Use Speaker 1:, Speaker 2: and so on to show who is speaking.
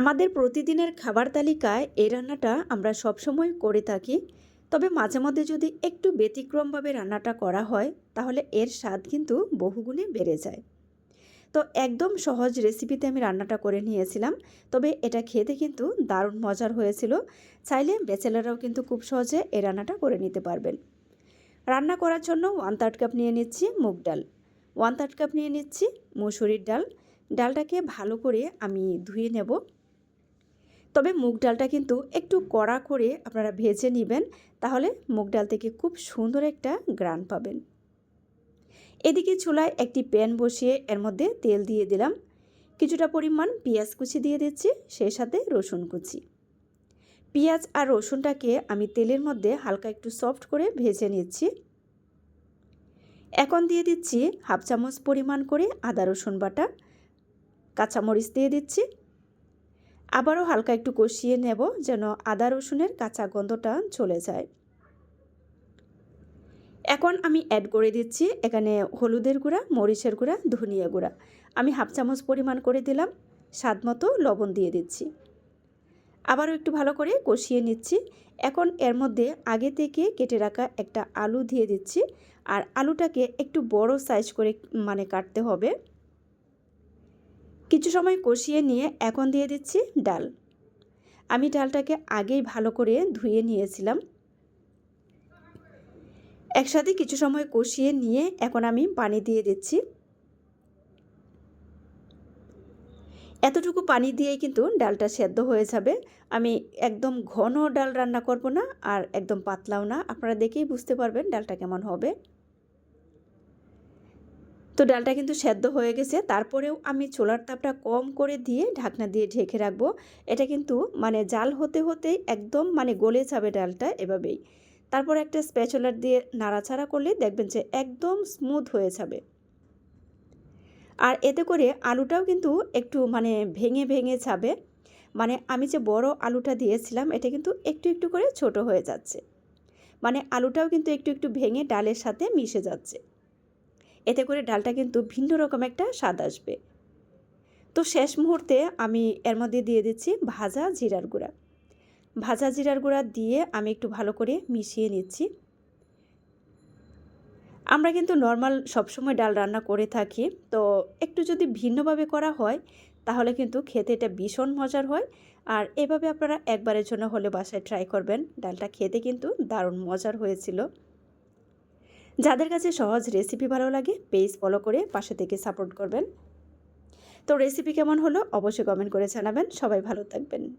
Speaker 1: আমাদের প্রতিদিনের খাবার তালিকায় এই রান্নাটা আমরা সবসময় করে থাকি। তবে মাঝে মধ্যে যদি একটু ব্যতিক্রমভাবে রান্নাটা করা হয়, তাহলে এর স্বাদ কিন্তু বহুগুণে বেড়ে যায়। তো একদম সহজ রেসিপিতে আমি রান্নাটা করে নিয়েছিলাম। তবে এটা খেতে কিন্তু দারুণ মজার হয়েছিল। চাইলে বেচেলারাও কিন্তু খুব সহজে এই রান্নাটা করে নিতে পারবেন। রান্না করার জন্য ওয়ান থার্ড কাপ নিয়ে নিচ্ছি মুগ ডাল। ওয়ান থার্ড কাপ নিয়ে নিচ্ছি মুসুরির ডাল। ডালটাকে ভালো করে আমি ধুয়ে নেব। তবে মুগ ডালটা কিন্তু একটু কড়া করে আপনারা ভেজে নেবেন, তাহলে মুগ ডাল থেকে খুব সুন্দর একটা গ্রান পাবেন। এদিকে চুলায় একটি প্যান বসিয়ে এর মধ্যে তেল দিয়ে দিলাম। কিছুটা পরিমাণ পেঁয়াজ কুচি দিয়ে দিচ্ছি, সেই সাথে রসুন কুচি। পেঁয়াজ আর রসুনটাকে আমি তেলের মধ্যে হালকা একটু সফট করে ভেজে নিচ্ছি। এখন দিয়ে দিচ্ছি হাফ চামচ পরিমাণ করে আদা রসুন বাটা, কাঁচামরিচ দিয়ে দিচ্ছি আবারও হালকা একটু কষিয়ে নেব যেন আদা রসুনের কাঁচা গন্ধটা চলে যায়। এখন আমি অ্যাড করে দিচ্ছি এখানে হলুদের গুঁড়া, মরিচের গুঁড়া, ধনিয়া গুঁড়া। আমি হাফ চামচ পরিমাণ করে দিলাম, স্বাদ মতো লবণ দিয়ে দিচ্ছি। আবারও একটু ভালো করে কষিয়ে নিচ্ছি। এখন এর মধ্যে আগে থেকে কেটে রাখা একটা আলু দিয়ে দিচ্ছি। আর আলুটাকে একটু বড় সাইজ করে মানে কাটতে হবে। কিছু সময় কষিয়ে নিয়ে এখন দিয়ে দিচ্ছি ডাল। আমি ডালটাকে আগেই ভালো করে ধুয়ে নিয়েছিলাম। একসাথে কিছু সময় কষিয়ে নিয়ে এখন আমি পানি দিয়ে দিচ্ছি। এতটুকু পানি দিয়েই কিন্তু ডালটা সেদ্ধ হয়ে যাবে। আমি একদম ঘন ডাল রান্না করব না আর একদম পাতলাও না। আপনারা দেখেই বুঝতে পারবেন ডালটা কেমন হবে। তো ডালটা কিন্তু সেদ্ধ হয়ে গেছে। তারপরেও আমি চোলার তাপটা কম করে দিয়ে ঢাকনা দিয়ে ঢেকে রাখব। এটা কিন্তু মানে জাল হতে হতেই একদম মানে গলে যাবে ডালটা এভাবেই। তারপর একটা স্প্যাচুলার দিয়ে নাড়াচাড়া করলে দেখবেন যে একদম স্মুথ হয়ে যাবে। আর এতে করে আলুটাও কিন্তু একটু মানে ভেঙে ভেঙে যাবে। মানে আমি যে বড় আলুটা দিয়েছিলাম, এটা কিন্তু একটু একটু করে ছোট হয়ে যাচ্ছে। মানে আলুটাও কিন্তু একটু একটু ভেঙে ডালের সাথে মিশে যাচ্ছে। এতে করে ডালটা কিন্তু ভিন্ন রকম একটা স্বাদ আসবে। তো শেষ মুহূর্তে আমি এর মধ্যে দিয়ে দিচ্ছি ভাজা জিরার গুঁড়া। ভাজা জিরার গুঁড়া দিয়ে আমি একটু ভালো করে মিশিয়ে নিচ্ছি। আমরা কিন্তু নর্মাল সবসময় ডাল রান্না করে থাকি, তো একটু যদি ভিন্নভাবে করা হয়, তাহলে কিন্তু খেতে এটা ভীষণ মজার হয়। আর এভাবে আপনারা একবারের জন্য হলে বাসায় ট্রাই করবেন। ডালটা খেতে কিন্তু দারুণ মজার হয়েছিল। যাদের কাছে সহজ রেসিপি ভালো লাগে পেজ ফলো করে পাশে থেকে সাপোর্ট করবেন। তো রেসিপি কেমন হলো? অবশ্যই কমেন্ট করে জানাবেন। সবাই ভালো থাকবেন।